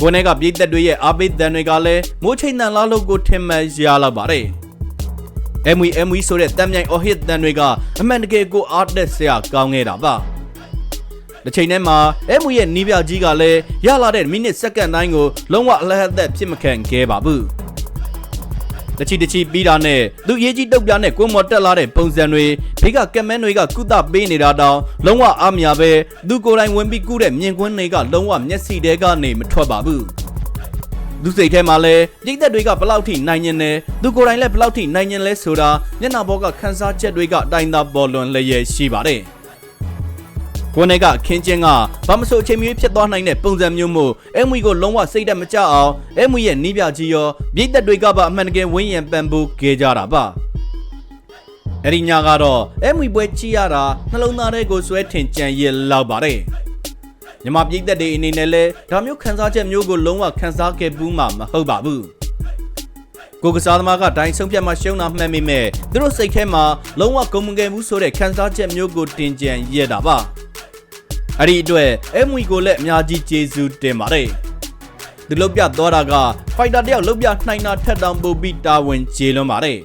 ကိုယ်နဲ့ကပြည်သက်တွေရဲ့အားပေးတန်တွေကလည်းမိုးချိန်တန်လားလို့ကိုထင်မှန်ရလာပါတယ်အမွီအမွီဆိုတဲ့တမ်းမြိုင်အော်ဟစ်တန်တွေကအမှန်တကယ်ကိုအားတက်စရာကောင်းခဲ့တာပါ တစ်ချိန်တည်းမှာအဲမူရဲ့နီးပြကြီးကလည်းရလာတဲ့မိနစ်စက္ကန့်တိုင်းကိုလုံးဝအလဟတ်သက်ဖြစ်မခံခဲ့ပါဘူးတချီတချီပြီးတာနဲ့သူရေးကြီးတုတ်ပြနဲ့ကွန်းမော်တက်လာတဲ့ပုံစံတွေဘေးကကက်မန်းတွေကကုသပေးနေတာတောင်လုံးဝအားမရပဲသူကိုယ်တိုင်ဝင်ပြီးကူးတဲ့မြင်ကွင်းတွေကလုံးဝမျက်စိတဲကနေမထွက်ပါဘူးသူစိတ်ထဲမှာလဲပြည်သက်တွေကဘလောက်ထိနိုင်ညင်လဲသူကိုယ်တိုင်လည်းဘလောက်ထိနိုင်ညင်လဲဆိုတာမျက်နှာပေါ်ကခန်းစားချက်တွေကအတိုင်းသာပေါ်လွန်လျက်ရှိပါတယ် ကိုနေကခင်းချင်းကဘာမဆိုအချိန်မီဖြစ်သွားနိုင်တဲ့ပုံစံမျိုးမို့အမွေကိုလုံးဝစိတ်တက်မကြအောင်အမွေရဲ့နီးပြကြီးရောမြိတ်သက်တွေကပါအမှန်တကယ်ဝင်းရံပန်ဖို့ခဲ့ကြတာပါအဲ့ဒီညကတော့အဲမွေပွဲကြည့်ရတာနှလုံးသားထဲကိုဆွဲထင်ကြံရလောက်ပါတယ်မြမပြိသက်တွေအနေနဲ့လဲဒါမျိုးခန်းစားချက်မျိုးကိုလုံးဝခန်းစားခဲ့ဘူးမှမဟုတ်ပါဘူးကိုကစားသမားကဒိုင်းဆုံးဖြတ်မှရှုံးတာမှန်မိမဲ့သူတို့စိတ်ထဲမှာလုံးဝဂုံမငယ်ဘူးဆိုတဲ့ခန်းစားချက်မျိုးကိုတင်ကြံရတာပါ အဲ့ဒီအတွက်အဲမွေကိုလည်းအများကြီးကျေးဇူးတင်ပါတယ်သူလုတ်ပြသွားတာကဖိုက်တာတယောက်လုတ်ပြနှိုင်တာထက်တောင်ပိုပြီးတာဝန်ကျေလွန်ပါတယ်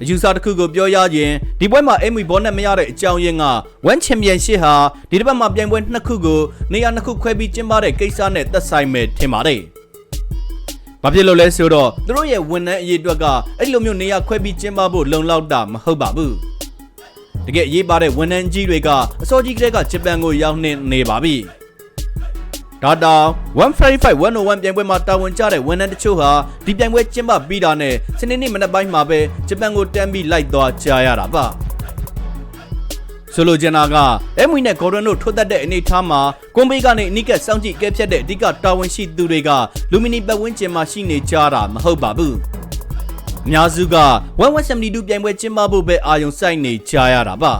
အယူဆတစ်ခုကိုပြောရရင်ဒီပွဲမှာအမီဘောနဲ့မရတဲ့အကြောင်းရင်းက1ချန်ပီယံရှစ်ဟာဒီတစ်ပတ်မှာပြိုင်ပွဲနှစ်ခုကိုနေရာနှစ်ခုခွဲပြီးကျင်းပတဲ့ကိစ္စနဲ့သက်ဆိုင်မယ်ထင်ပါတယ်။ဘာဖြစ်လို့လဲဆိုတော့သူတို့ရဲ့ဝန်ထမ်းအရေးအတွက်ကအဲ့လိုမျိုးနေရာခွဲပြီးကျင်းပဖို့လုံလောက်တာမဟုတ်ပါဘူး။ တကယ်အရေးပါတဲ့ဝန်ထမ်းကြီးတွေကအစောကြီးကတည်းကဂျပန်ကိုရောက်နေနေပါပြီ။ဒါတောင်155 101ပြိုင်ပွဲမှာတာဝန်ကျတဲ့ဝန်ထမ်းတချို့ဟာဒီပြိုင်ပွဲကျင်းပပြီးတာနဲ့စနေနေ့မနက်ပိုင်းမှာပဲဂျပန်ကိုတန်းပြီးလိုက်သွားကြရတာပါဆိုလိုချင်တာကအမွီနဲ့ဂေါ်ဒန်တို့ထွက်သက်တဲ့အနေအထားမှာကွန်ဘေးကနေအနိကစောင့်ကြည့်ကဲဖြတ်တဲ့အဓိကတာဝန်ရှိသူတွေကလူမီနီပတ်ဝန်းကျင်မှာရှိနေကြတာမဟုတ်ပါဘူး အများစုက1172ပြိုင်ပွဲကျင်းပဖို့ပဲအာရုံစိုက်နေကြရတာပါ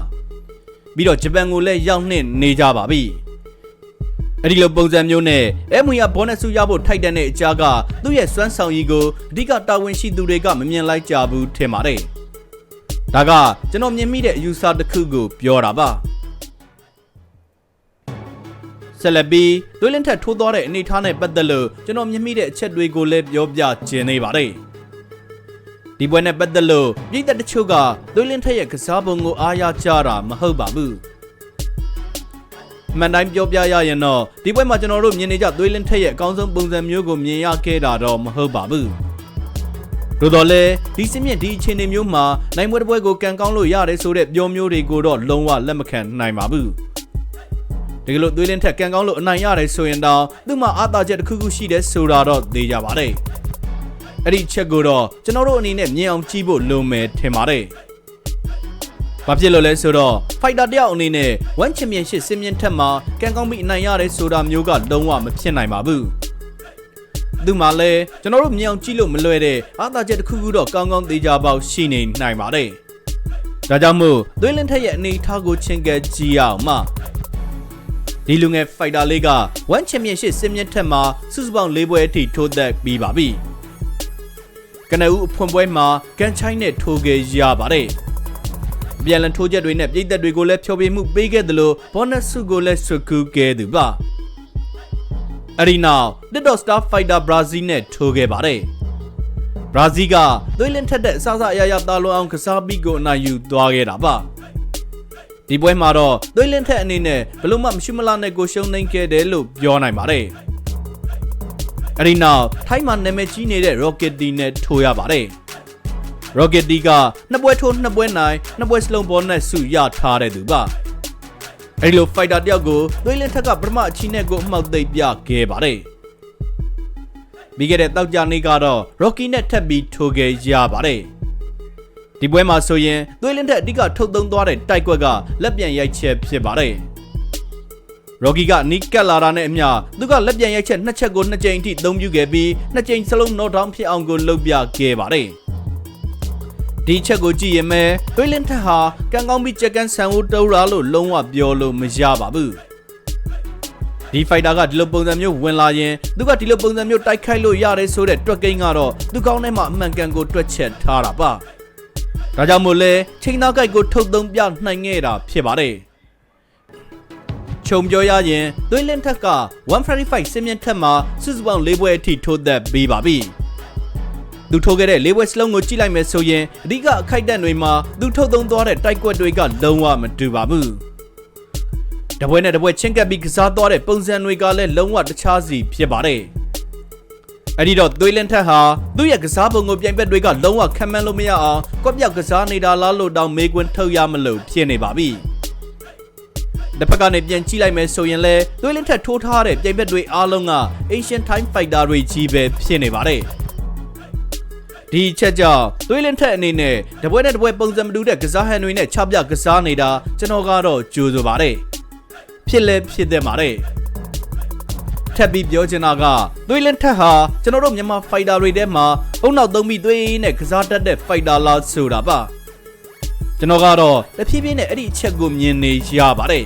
ပြီးတော့ဂျပန်ကိုလည်းရောက်နှင့်နေကြပါပြီအဲ့ဒီလိုပုံစံမျိုးနဲ့အဲမွေကဘောနက်စုရဖို့ထိုက်တဲ့အကြားကသူ့ရဲ့စွမ်းဆောင်ရည်ကိုအဓိကတာဝန်ရှိသူတွေကမမြင်လိုက်ကြဘူးထင်ပါတယ်။ဒါကကျွန်တော်မြင်မိတဲ့အယူဆတစ်ခုကိုပြောတာပါ။ဆက်လက်ပြီးသွေးလင်းထက်ထိုးသွားတဲ့အနေအထားနဲ့ပတ်သက်လို့ကျွန်တော်မြင်မိတဲ့အချက်တွေကိုလည်းပြောပြခြင်းနေပါတယ်။ ဒီပွဲနဲ့ပတ်သက်လို့ပြည်သက်တချို့ကသွေးလင်းထက်ရဲ့ကစားပုံကိုအားရကြတာမဟုတ်ပါဘူး။မှန်တိုင်းပြောပြရရင်တော့ဒီပွဲမှာကျွန်တော်တို့မြင်နေကြသွေးလင်းထက်ရဲ့အကောင်းဆုံးပုံစံမျိုးကိုမြင်ရခဲ့တာတော့မဟုတ်ပါဘူး။သို့တော်လည်းဒီစမြင့်ဒီအခြေအနေမျိုးမှာနိုင်ပွဲတစ်ပွဲကိုကန်ကောင်းလို့ရတယ်ဆိုတဲ့ပြောမျိုးတွေကိုတော့လုံးဝလက်မခံနိုင်ပါဘူး။တကယ်လို့သွေးလင်းထက်ကန်ကောင်းလို့အနိုင်ရတယ်ဆိုရင်တော့သူ့မှာအားသာချက်တစ်ခုခုရှိတယ်ဆိုတာတော့သိကြပါတယ်။ အဲ့ဒီချက်ကိုတော့ကျွန်တော်တို့အနေနဲ့မြင်အောင်ကြည့်ဖို့လိုမယ်ထင်ပါတယ်။ဘာဖြစ်လို့လဲဆိုတော့ fighter တယောက်အနေနဲ့ one championship စင်မြင့်ထက်မှာကန်ကောင်းပြီးအနိုင်ရတယ်ဆိုတာမျိုးကလုံးဝမဖြစ်နိုင်ပါဘူးသူမှလည်းကျွန်တော်တို့မြင်အောင်ကြည့်လို့မလွယ်တဲ့အားသာချက်တစ်ခုခုတော့ကောင်းကောင်းသေးကြပေါက်ရှိနေနိုင်ပါတယ်ဒါကြောင့်မို့သွေးလင်းထက်ရဲ့အနေအထားကိုချင်းကဲကြည့်အောင်မှဒီလူငယ် fighter လေးက one championship စင်မြင့်ထက်မှာစုစုပေါင်း၄ပွဲအထိထိုးသက်ပြီးပါပြီ ကနဦးအဖွင့်ပွဲမှာကန်ချိုင်းနဲ့ထိုးခဲ့ရပါတယ်ပြန်လည်ထိုးချက်တွေနဲ့ပြည်သက်တွေကိုလည်းဖြောပြမှုပေးခဲ့သလိုဘောနက်စုကိုလည်းဆွကူခဲ့သူပါအရီနောက် TikTok Star Fighter Brazil နဲ့ထိုးခဲ့ပါတယ်ဘရာဇီးကသွေးလင်းထက်တဲ့အစအစအရရသားလွန်အောင်ကစားပြီးကိုအနိုင်ယူသွားခဲ့တာပါဒီပွဲမှာတော့သွေးလင်းထက်အနေနဲ့ဘလို့မှမရှိမလားနဲ့ကိုရှုံးနိုင်ခဲ့တယ်လို့ပြောနိုင်ပါတယ် အရီနောက်ထိုင်းမှာနာမည်ကြီးနေတဲ့ Rocket D နဲ့ထိုးရပါတယ် Rocket D ကနှစ်ပွဲထိုးနှစ်ပွဲနိုင်နှစ်ပွဲစလုံးဘောနဲ့စုရထားတဲ့သူပါအဲဒီလို fighter တယောက်ကိုသွေးလင်းထက်ကပထမအချီနဲ့ကိုအမှောက်သိပ်ပြခဲ့ပါတယ်ပြီးခဲ့တဲ့တောက်ကြနေ့ကတော့ Rocky နဲ့ထပ်ပြီးထိုးခဲ့ရပါတယ်ဒီပွဲမှာဆိုရင်သွေးလင်းထက်အဓိကထုတ်သုံးသွားတဲ့တိုက်ကွက်ကလက်ပြန်ရိုက်ချက်ဖြစ်ပါတယ် ရော်ဂီကနီးကက်လာတာနဲ့အမျှသူကလက်ပြန်ရိုက်ချက်နှစ်ချက်ကိုနှစ်ကြိမ်အထိသုံးပြုခဲ့ပြီးနှစ်ကြိမ်စလုံး knock down ဖြစ်အောင်ကိုလုပ်ပြခဲ့ပါတယ်။ဒီချက်ကိုကြည့်ရင်မဲတွေးလင်းထက်ဟာကံကောင်းပြီးကြက်ကန်ဆန်ဦးတိုးရာလို့လုံးဝပြောလို့မရပါဘူးဒီဖိုက်တာကဒီလိုပုံစံမျိုးဝင်လာရင်သူကဒီလိုပုံစံမျိုးတိုက်ခိုက်လို့ရတယ်ဆိုတဲ့တွက်ကိန်းကတော့သူကောင်းထဲမှာအမှန်ကန်ကိုတွက်ချက်ထားတာပါဒါကြောင့်မို့လဲချိန်သားကိုက်ကိုထုတ်သုံးပြနိုင်ခဲ့တာဖြစ်ပါတယ် ခြုံပြောရရင်သွေးလင်းထက်က135စင်မြင့်ထက်မှာစုစုပေါင်း၄ပွဲအထိထိုးသက်ပြီးပါပြီသူထိုးခဲ့တဲ့လေးဝက်စလုံးကိုကြည့်လိုက်မယ်ဆိုရင်အဓိကအခိုက်အတန့်တွေမှာသူထုတ်သုံးသွားတဲ့တိုက်ကွက်တွေကလုံးဝမတူပါဘူးတပွဲနဲ့တပွဲချင်းကပ်ပြီးကစားသွားတဲ့ပုံစံတွေကလည်းလုံးဝတခြားစီဖြစ်ပါတယ်အဲ့ဒီတော့သွေးလင်းထက်ဟာသူ့ရဲ့ကစားပုံကိုပြိုင်ဘက်တွေကလုံးဝခံမှန်းလို့မရအောင်ကွက်ပြောက်ကစားနေတာလားလို့တောင်မေးခွန်းထုတ်ရမလို့ဖြစ်နေပါပြီ တစ်ဖက်ကနေပြန်ကြည့်လိုက်မယ်ဆိုရင်လည်းသွေးလင်းထက်ထိုးထားတဲ့ပြိုင်ဘက်တွေအားလုံးက Asian Time Fighter တွေကြီးပဲဖြစ်နေပါတယ်ဒီချက်ကြောင့်သွေးလင်းထက်အနေနဲ့တပွဲနဲ့တပွဲပုံစံမတူတဲ့ကစားဟန်တွေနဲ့ချပြကစားနေတာကျွန်တော်ကတော့ကြိုးဆိုပါတယ်ဖြစ်လဲဖြစ်တဲ့ပါတယ်ထပ်ပြီးပြောချင်တာကသွေးလင်းထက်ဟာကျွန်တော်တို့မြန်မာဖိုက်တာတွေထဲမှာအုံနောက်သုံးပြီးသွေးနဲ့ကစားတတ်တဲ့ဖိုက်တာလားဆိုတာပါကျွန်တော်ကတော့တဖြည်းဖြည်းနဲ့အဲ့ဒီအချက်ကိုမြင်နေရပါတယ်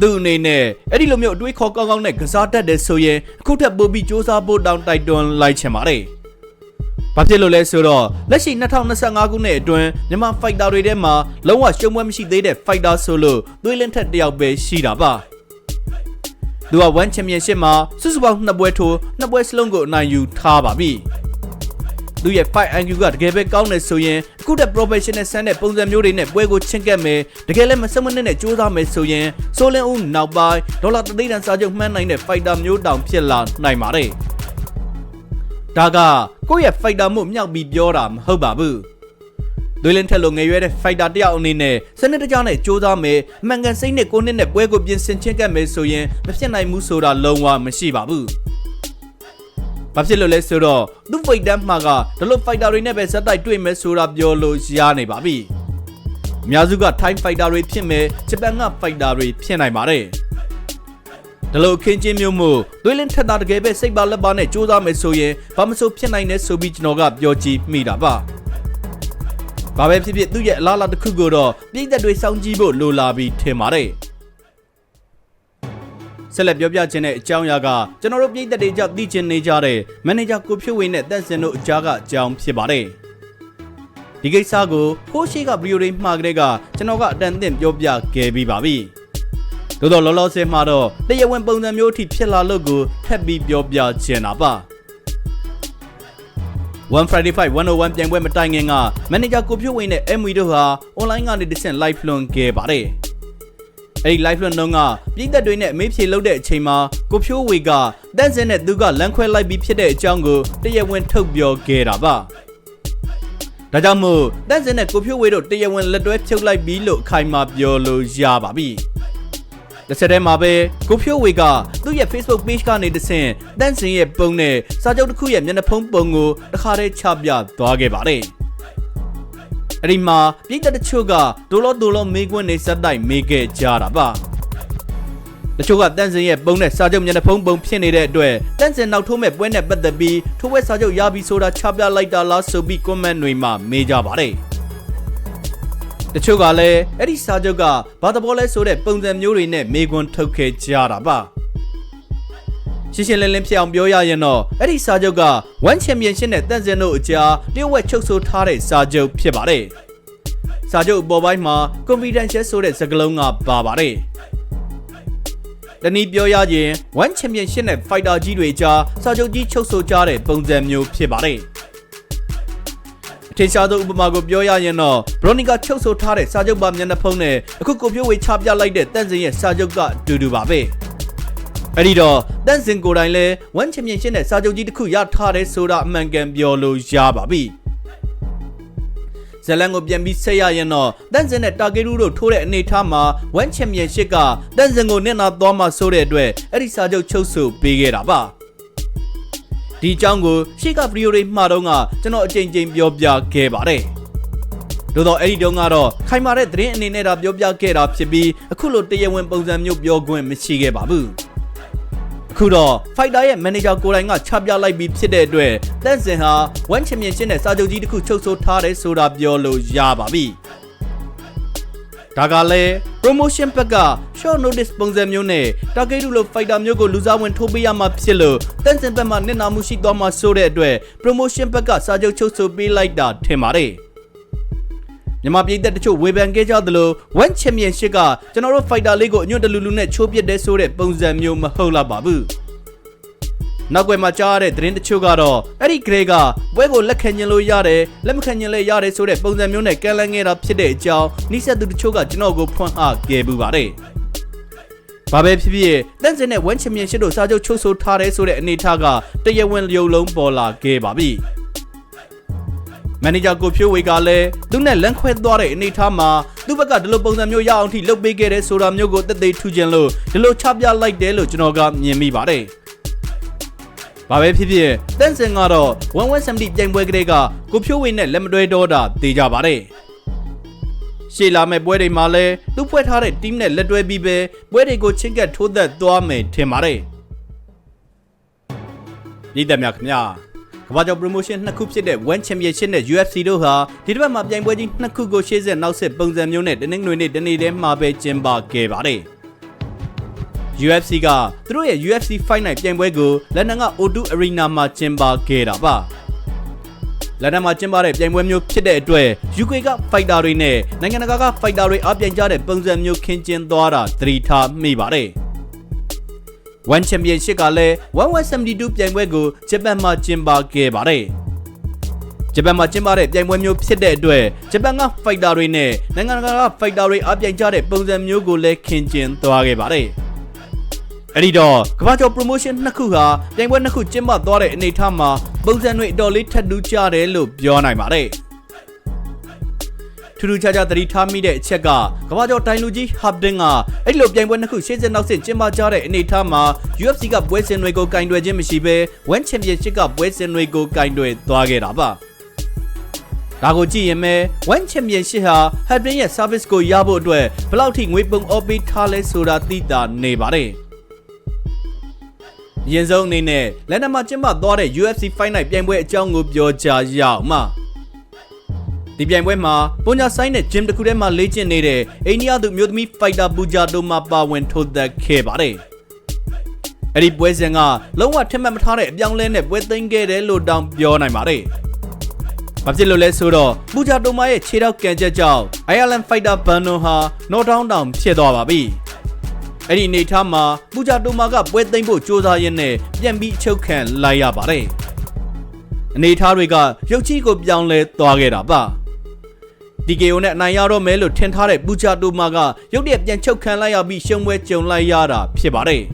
သူအနေနဲ့အဲ့ဒီလိုမျိုးအတွေးခေါ်ကောင်းကောင်းနဲ့ကစားတတ်တယ်ဆိုရင်အခုထက်ပိုပြီးစူးစမ်းဖို့တောင်းတိုက်တွန်းလိုက်ချင်ပါတယ်။ဘာဖြစ်လို့လဲဆိုတော့လက်ရှိ2025ခုနှစ်အတွင်းမြန်မာ fighter တွေထဲမှာလုံးဝရှုံးပွဲမရှိသေးတဲ့ fighter ဆိုလို့သွေးလင်းထက်တစ်ယောက်ပဲရှိတာပါ။သူက1 championship မှာစုစုပေါင်း2ပွဲထိုး2ပွဲစလုံးကိုအနိုင်ယူထားပါပြီ။ သူရဲ့ fight IQ ကတကယ်ပဲကောင်းနေဆိုရင်အခုတက် professional ဆန်းတဲ့ပုံစံမျိုးတွေနဲ့ပွဲကိုချင်းကပ်မယ်တကယ်လည်းမစမနစ်နဲ့စူးစမ်းမယ်ဆိုရင်ဆိုလင်ဦးနောက်ပိုင်းဒေါ်လာတသိန်းတန်စာချုပ်မှန်းနိုင်တဲ့ fighter မျိုးတောင်ဖြစ်လာနိုင်ပါတယ်ဒါကကိုယ့်ရဲ့ fighter မှုမြောက်ပြီးပြောတာမဟုတ်ပါဘူးဒွေလင်းထက်လိုငယ်ရွယ်တဲ့ fighter တယောက်အနေနဲ့စနစ်တကျနဲ့စူးစမ်းမယ်အမှန်ကန်စိတ်နဲ့ကိုယ်နှစ်နဲ့ပွဲကိုပြင်ဆင်ချင်းကပ်မယ်ဆိုရင်မဖြစ်နိုင်ဘူးဆိုတာလုံးဝမရှိပါဘူး ဘာဖြစ်လို့လဲဆိုတော့သူ့ fight တန်းမှာကဒီလို fighter တွေနဲ့ပဲဇက်တိုက်တွေ့မယ်ဆိုတာပြောလို့ရနေပါပြီအများစုက Thai fighter တွေဖြစ်မယ်ဂျပန်က fighter တွေဖြစ်နိုင်ပါတယ်ဒီလိုအခင်းချင်းမျိုးမို့သွေးလင်းထက်တာတကယ်ပဲစိတ်ပါလက်ပါနဲ့စူးစမ်းမယ်ဆိုရင်ဘာမဆိုဖြစ်နိုင်တယ်ဆိုပြီးကျွန်တော်ကပြောကြည့်မိတာပါဘာပဲဖြစ်ဖြစ်သူ့ရဲ့အလားအလာတစ်ခုကိုတော့ပြည်သက်တွေစောင့်ကြည့်ဖို့လိုလာပြီးထင်ပါတယ် ဆက်လက်ပြောပြခြင်းတဲ့အကြောင်းအရာကကျွန်တော်တို့ပြည်သက်တွေကြောင့်သိချင်နေကြတဲ့မန်နေဂျာကိုဖြိုးဝင်းနဲ့တက်စင်တို့အကြားကအကြောင်းဖြစ်ပါတယ်ဒီကိစ္စကိုဖိုးရှိကဗီဒီယိုတွေမှာကလေးကကျွန်တော်ကအတန်အသင့်ပြောပြခဲ့ပြီးပါပြီသို့တော့လောလောဆယ်မှာတော့တရားဝင်ပုံစံမျိုးအထိဖြစ်လာလို့ကိုထပ်ပြီးပြောပြချင်တာပါ1 Friday Fight 101ပြိုင်ပွဲမတိုင်ခင်ကမန်နေဂျာကိုဖြိုးဝင်းနဲ့ MV တို့ဟာ online ကနေတဆင့် live လွှင့်ခဲ့ပါတယ်။ အဲဒီ live လွှင့်တော့ကပြည်သက်တွေနဲ့အမေးဖြေလုပ်တဲ့အချိန်မှာကိုဖြိုးဝေကတန့်စင်နဲ့သူကလမ်းခွဲလိုက်ပြီးဖြစ်တဲ့အကြောင်းကိုတရားဝင်ထုတ်ပြောခဲ့တာပါ။ဒါကြောင့်မို့တန့်စင်နဲ့ကိုဖြိုးဝေတို့တရားဝင်လက်တွဲဖြုတ်လိုက်ပြီးလို့အခိုင်အမာပြောလို့ရပါပြီ။တစ်ဆက်တည်းမှာပဲကိုဖြိုးဝေကသူ့ရဲ့ Facebook page ကနေတဆင့်တန့်စင်ရဲ့ပုံနဲ့စာချုပ်တစ်ခုရဲ့မျက်နှာဖုံးပုံကိုတစ်ခါတည်းချပြသွားခဲ့ပါတယ်။ အဲ့ဒီမှာပြည်သက်တချို့ကဒိုလောဒိုလောမေးခွန်းနေစက်တိုက်မေးခဲ့ကြတာပါ။တချို့ကတန့်စင်ရဲ့ပုံနဲ့စာချုပ်မျက်နှာဖုံးပုံဖြစ်နေတဲ့အတွက်တန့်စင်နောက်ထိုးမဲ့ပွဲနဲ့ပတ်သက်ပြီးထိုးဝဲစာချုပ်ရပြီဆိုတာချပြလိုက်တာလားဆိုပြီး comment တွေမှာမေးကြပါတယ်။တချို့ကလည်းအဲ့ဒီစာချုပ်ကဘာသဘောလဲဆိုတဲ့ပုံစံမျိုးတွေနဲ့မေခွန်းထုတ်ခဲ့ကြတာပါ ရှင်းရှင်းလင်းလင်းဖြစ်အောင်ပြောရရင်တော့အဲ့ဒီစာချုပ်က1 Championship နဲ့တန်စင်တို့အကြားလျှို့ဝှက်ချုပ်ဆိုထားတဲ့စာချုပ်ဖြစ်ပါတယ်စာချုပ်အပေါ်ပိုင်းမှာ confidential ဆိုတဲ့စကားလုံးကပါပါတယ်တနည်းပြောရရင်1 Championship နဲ့ Fighter ကြီးတွေကြားစာချုပ်ကြီးချုပ်ဆိုကြတဲ့ပုံစံမျိုးဖြစ်ပါတယ်ထင်ရှားသောဥပမာကိုပြောရရင်တော့ဘရိုနီကာချုပ်ဆိုထားတဲ့စာချုပ်ပါမျက်နှာဖုံးနဲ့အခုကိုပြိုးဝေချပြလိုက်တဲ့တန့်စင်ရဲ့စာချုပ်ကအတူတူပါပဲ အဲ့ဒီတော့တန့်စင်ကိုယ်တိုင်လဲဝမ်ချန်ပီယံရှစ်နဲ့စာချုပ်ကြီးတစ်ခုရထားတယ်ဆိုတာအမှန်ကန်ပြောလို့ရပါပြီဇလန်ကိုပြန်ပြီးဆက်ရရင်တော့တန်စင်နဲ့တာဂေရူတို့ထိုးတဲ့အနေထားမှာဝမ်ချန်ပီယံရှစ်ကတန်စင်ကိုနစ်နာသွားမှဆိုတဲ့အတွက်အဲ့ဒီစာချုပ်ချုပ်ဆိုပေးခဲ့တာပါဒီအကြောင်းကိုရှေ့ကဗီဒီယိုတွေမှာတော့ကကျွန်တော်အချိန်ချင်းပြောပြခဲ့ပါတယ်။သို့တော့အဲ့ဒီတုန်းကတော့ခိုင်မာတဲ့သတင်းအနေနဲ့ဒါပြောပြခဲ့တာဖြစ်ပြီးအခုလိုတရားဝင်ပုံစံမျိုးပြောခွင့်မရှိခဲ့ပါဘူး။ အခုတော့ Fighter ရဲ့ manager ကိုယ်တိုင်ကချပြလိုက်ပြီးဖြစ်တဲ့အတွက်တန့်စင်ဟာ1 championship နဲ့စာချုပ်ကြီးတစ်ခုချုပ်ဆိုထားတယ်ဆိုတာပြောလို့ရပါပြီ။ဒါကလည်း promotion ဘက်က short notice ပုံစံမျိုးနဲ့တာဂိတ်လူလို fighter မျိုးကိုလူစားဝင်ထိုးပေးရမှာဖြစ်လို့တန်စင်ဘက်မှာနစ်နာမှုရှိသွားမှာဆိုတဲ့အတွက် promotion ဘက်ကစာချုပ်ချုပ်ဆိုပေးလိုက်တာထင်ပါတယ် မြန်မာပြည်သက်တချို့ဝေဖန်ခဲ့ကြသလို1 championship ကကျွန်တော်တို့ fighter လေးကိုအညွတ်တလူလူနဲ့ချိုးပစ်တဲ့ဆိုတဲ့ပုံစံမျိုးမဟုတ်တော့ပါဘူးနောက်ွယ်မှာကြားရတဲ့သတင်းတချို့ကတော့အဲ့ဒီဂရေကပွဲကိုလက်ခံညင်လို့ရတယ်လက်မခံညင်လဲရတယ်ဆိုတဲ့ပုံစံမျိုးနဲ့ကန့်လန့်ခဲ့တာဖြစ်တဲ့အကြောင်းနှိစက်သူတချို့ကကျွန်တော်ကိုဖွင့်အားခဲ့ပူပါတယ်။ဘာပဲဖြစ်ဖြစ်တန်စင်နဲ့ဝမ်ချန်ပီယံရှစ်တို့စာချုပ်ချုပ်ဆိုထားတဲ့ဆိုတဲ့အနေအထားကတရားဝင်ရုပ်လုံးပေါ်လာခဲ့ပါပြီ။ မန်နေဂျာကိုဖြိုးဝေကလည်းသူနဲ့လမ်းခွဲသွားတဲ့အနေအထားမှာသူ့ဘက်ကဒီလိုပုံစံမျိုးရအောင်ထိလုပ်ပေးခဲ့တဲ့ဆိုတာမျိုးကိုတက်သေးထူခြင်းလို့ဒီလိုချပြလိုက်တယ်လို့ကျွန်တော်ကမြင်မိပါတယ်။ဘာပဲဖြစ်ဖြစ်တန့်စင်ကတော့1170ပြိုင်ပွဲကလေးကကိုဖြိုးဝင်းနဲ့လက်မတွဲတော့တာတေးကြပါတယ်ရှေ့လာမဲ့ပွဲတွေမှာလည်းသူ့ဖွဲ့ထားတဲ့ team နဲ့လက်တွဲပြီးပဲပွဲတွေကိုချင်းကပ်ထိုးသက်သွားမယ်ထင်ပါတယ်ပြည်သက်များခင်ဗျာခ ကမ္ဘာကျော် promotion နှစ်ခုဖြစ်တဲ့ One Championship နဲ့ UFC တို့ဟာဒီတစ်ပတ်မှာပြိုင်ပွဲကြီးနှစ်ခုကိုရှေ့ဆက်နောက်ဆက်ပုံစံမျိုးနဲ့တနင်္ဂနွေနေ့တနေ့တည်းမှာပဲကျင်းပခဲ့ပါတယ်။ UFC ကသူတို့ရဲ့ UFC Fight Night ပြိုင်ပွဲကိုလန်ဒန်က O2 Arena မှာကျင်းပခဲ့တာပါ။လန်ဒန်မှာကျင်းပတဲ့ပြိုင်ပွဲမျိုးဖြစ်တဲ့အတွက် UK က fighter တွေနဲ့နိုင်ငံတကာက fighter တွေအပြိုင်ကြတဲ့ပုံစံမျိုးခင်းကျင်းသွားတာသတိထားမိပါတယ်။ One Championship ကလည်း1172ပြိုင်ပွဲကိုဂျပန်မှာကျင်းပခဲ့ပါတယ်။ဂျပန်မှာကျင်းပတဲ့ပြိုင်ပွဲမျိုးဖြစ်တဲ့အတွက်ဂျပန်က fighter တွေနဲ့နိုင်ငံတကာက fighter တွေအပြိုင်ကြတဲ့ပုံစံမျိုးကိုလည်းခင်းကျင်းသွားခဲ့ပါတယ်။အဲ့ဒီတော့ကမ္ဘာကျော် promotion နှစ်ခုဟာပြိုင်ပွဲနှစ်ခုကျင်းပသွားတဲ့အနေအထားမှာပုံစံတွေအတော်လေးထပ်တူးကြတယ်လို့ပြောနိုင်ပါတယ်။ ထူးထူးခြားခြားသတိထားမိတဲ့အချက်ကကမ္ဘာကျော်တိုင်လူကြီးဟပ်ဒင်ကအဲ့လိုပြိုင်ပွဲနှစ်ခုရှေ့ဆက်နောက်ဆက်ကျင်းပကြတဲ့အနေအထားမှာ UFC ကပွဲစဉ်တွေကိုကင်တွယ်ခြင်းမရှိဘဲ One Championship ကပွဲစဉ်တွေကိုကင်တွယ်သွားခဲ့တာပါ။ဒါကိုကြည့်ရင်မဲ One Championship ဟာဟပ်ဒင်ရဲ့ service ကိုရဖို့အတွက်ဘယ်လောက်ထိငွေပုံအော်ပေးထားလဲဆိုတာသိတာနေပါတယ်။ရင်ဆုံးအနေနဲ့လက်နက်မှာကျင်းပသွားတဲ့ UFC Fight Night ပြိုင်ပွဲအကြောင်းကိုပြောကြရအောင်ပါ ဒီပြိုင်ပွဲမှာပုံညာဆိုင်တဲ့ gym တစ်ခုထဲမှာလေ့ကျင့်နေတဲ့အိန္ဒိယသူမျိုးသမီး fighter ပူဂျာတို့မှပါဝင်ထိုးသက်ခဲ့ပါတယ်အဲ့ဒီပွဲစဉ်ကလုံးဝထင်မှတ်မထားတဲ့အပြောင်းလဲနဲ့ပွဲသိမ်းခဲ့တယ်လို့တောင်ပြောနိုင်ပါတယ်။ဘာဖြစ်လို့လဲဆိုတော့ပူဂျာတိုမာရဲ့ခြေထောက်ကန်ချက်ကြောင့် Ireland Fighter Bano ဟာ knock down တောင်ဖြစ်သွားပါပြီ။အဲ့ဒီအနေထားမှာပူဂျာတိုမာကပွဲသိမ်းဖို့ကြိုးစားရင်းနဲ့ပြန်ပြီးအချုပ်ခံလိုက်ရပါတယ်။အနေထားတွေကရုပ်ချီကိုပြောင်းလဲသွားခဲ့တာပါ။ DKO နဲ့အနိုင်ရတော့မယ်လို့ထင်ထားတဲ့ပူဂျာတိုမာကရုတ်တရက်ပြန်ချုပ်ခံလိုက်ရပြီးရှုံးပွဲကြုံလိုက်ရတာဖြစ်ပါတယ်။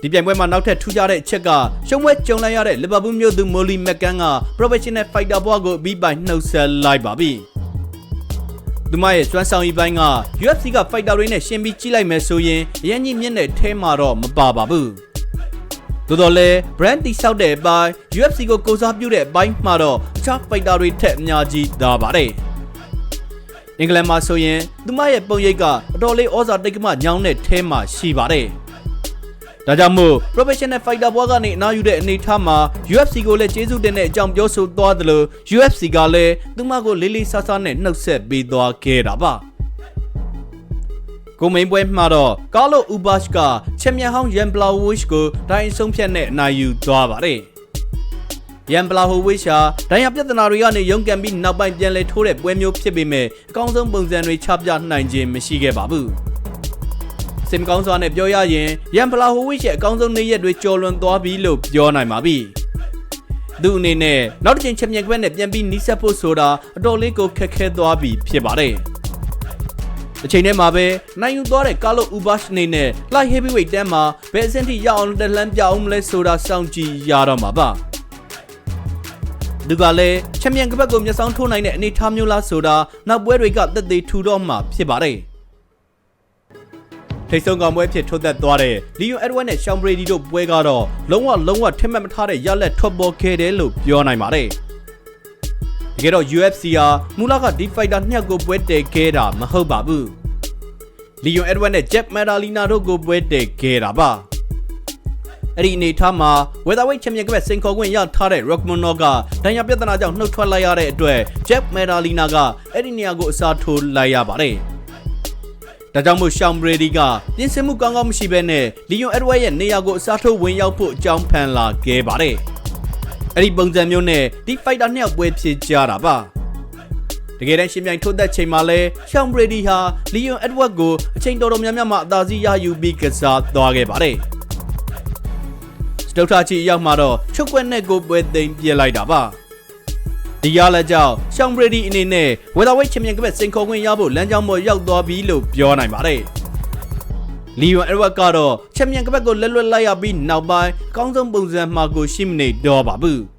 ဒီပြိုင်ပွဲမှာနောက်ထပ်ထူးခြားတဲ့အချက်ကရှုံးပွဲကြုံလိုက်ရတဲ့လီဗာပူးမြို့သူမိုလီမက်ကန်က professional fighter ဘွားကိုအပြီးပိုင်နှုတ်ဆက်လိုက်ပါပြီ။သူမရဲ့စွမ်းဆောင်ရည်ပိုင်းက UFC က fighter တွေနဲ့ရှင်ပြီးကြီးလိုက်မယ်ဆိုရင်အရင်ကြီးမြင့်တဲ့အဲမှာတော့မပါပါဘူး။ သို့တော်လည်း brand တိဆောက်တဲ့အပိုင်း UFC ကိုကိုစားပြုတဲ့အပိုင်းမှာတော့အခြား fighter တွေထက်အများကြီးသာပါတယ်။အင်္ဂလန်မှာဆိုရင်သူမရဲ့ပုံရိပ်ကအတော်လေးဩဇာတိတ်ကမညောင်းတဲ့အဲမှာရှိပါတယ်။ဒါကြောင့်မို့ professional fighter ဘွားကနေအနားယူတဲ့အနေအထားမှာ UFC ကိုလည်းကျေးဇူးတင်တဲ့အကြောင်းပြောဆိုသွားတယ်လို့ UFC ကလည်းသူမကိုလေးလေးဆဆနဲ့နှုတ်ဆက်ပေးသွားခဲ့တာပါ ကိုမိန်ပွဲမှာတော့ကာလိုဥဘတ်ကချန်ပီယံဟောင်းယန်ဘလာဝစ်ကိုဒိုင်းဆုံးဖြတ်နဲ့အနိုင်ယူသွားပါတယ်ယန်ဘလာဟိုဝစ်ရှာဒိုင်ယာပြဿနာတွေကနေရုန်းကန်ပြီးနောက်ပိုင်းပြန်လဲထိုးတဲ့ပွဲမျိုးဖြစ်ပေမဲ့အကောင်းဆုံးပုံစံတွေချပြနိုင်ခြင်းမရှိခဲ့ပါဘူးစင်ကောင်းစွာနဲ့ပြောရရင်ရန်ဖလာဟိုဝစ်ရဲ့အကောင်းဆုံးနေ့ရက်တွေကျော်လွန်သွားပြီလို့ပြောနိုင်ပါပြီ။သူအနေနဲ့နောက်တစ်ချိန်ချန်ပီယံကွက်နဲ့ပြန်ပြီးနီးစပ်ဖို့ဆိုတာအတော်လေးကိုခက်ခဲသွားပြီဖြစ်ပါတယ်။ အချိန်ထဲမှာပဲနိုင်ယူသွားတဲ့ကာလိုဥဘတ်နေနဲ့ light heavyweight တန်းမှာဘယ်အဆင့်ထိရောက်အောင်တလှမ်းပြအောင်မလဲဆိုတာစောင့်ကြည့်ရတော့မှာပါ။သူကလည်းချန်ပီယံကပတ်ကိုမျက်စောင်းထိုးနိုင်တဲ့အနေအထားမျိုးလားဆိုတာနောက်ပွဲတွေကသက်သေထူတော့မှာဖြစ်ပါတယ်။ထိတ်ဆုံးကောင်ပွဲဖြစ်ထုတ်သက်သွားတဲ့လီယွန်အက်ဒဝတ်နဲ့ရှောင်းဘရေဒီတို့ပွဲကတော့လုံးဝလုံးဝထင်မှတ်မထားတဲ့ရလက်ထွက်ပေါ်ခဲ့တယ်လို့ပြောနိုင်ပါတယ်။ တကယ်တော့ UFC ဟာမူလကဒီဖိုက်တာနှစ်ယောက်ကိုပွဲတည်ခဲ့တာမဟုတ်ပါဘူး။လီယွန်အက်ဒဝတ်နဲ့ဂျက်မက်ဒါလီနာတို့ကိုပွဲတည်ခဲ့တာပါ။အဲ့ဒီအနေထားမှာဝေသာဝိတ်ချန်ပီယံကပတ်စင်ခေါ်ခွင့်ရထားတဲ့ Rockmono ကဒဏ်ရာပြဿနာကြောင့်နှုတ်ထွက်လိုက်ရတဲ့အတွက် Jeff Medalina ကအဲ့ဒီနေရာကိုအစားထိုးလိုက်ရပါတယ်။ဒါကြောင့်မို့ရှောင်းဘရေဒီကပြင်ဆင်မှုကောင်းကောင်းမရှိဘဲနဲ့လီယွန်အက်ဒဝက်ရဲ့နေရာကိုအစားထိုးဝင်ရောက်ဖို့အကြောင်းဖန်လာခဲ့ပါတယ်။ အဲ့ဒီပုံစံမျိုးနဲ့ဒီဖိုက်တာနှစ်ယောက်ပွဲဖြစ်ကြတာပါ။တကယ်တမ်းရှင်ပြိုင်ထိုးသက်ချိန်မှာလဲရှောင်းဘရေဒီဟာလီယွန်အက်ဒဝက်ကိုအချိန်တော်တော်များများမှအသာစီးရယူပြီးကစားသွားခဲ့ပါတယ်။စတုထချီရောက်မှာတော့ချုပ်ွက်နဲ့ကိုပွဲသိမ်းပြစ်လိုက်တာပါ။ဒီရလက်ကြောင့်ရှောင်းဘရီဒီအနေနဲ့ဝေသာဝိတ်ချန်ပီယံကပတ်စင်ခေါ်ခွင့်ရဖို့လမ်းကြောင်းပေါ်ရောက်သွားပြီလို့ပြောနိုင်ပါတယ် လီယွန်အက်ဝတ်ကတော့ချန်ပီယံကပတ်ကိုလက်လွတ်လိုက်ရပြီးနောက်ပိုင်းအကောင်းဆုံးပုံစံမှာကိုရှိမနေတော့ပါဘူး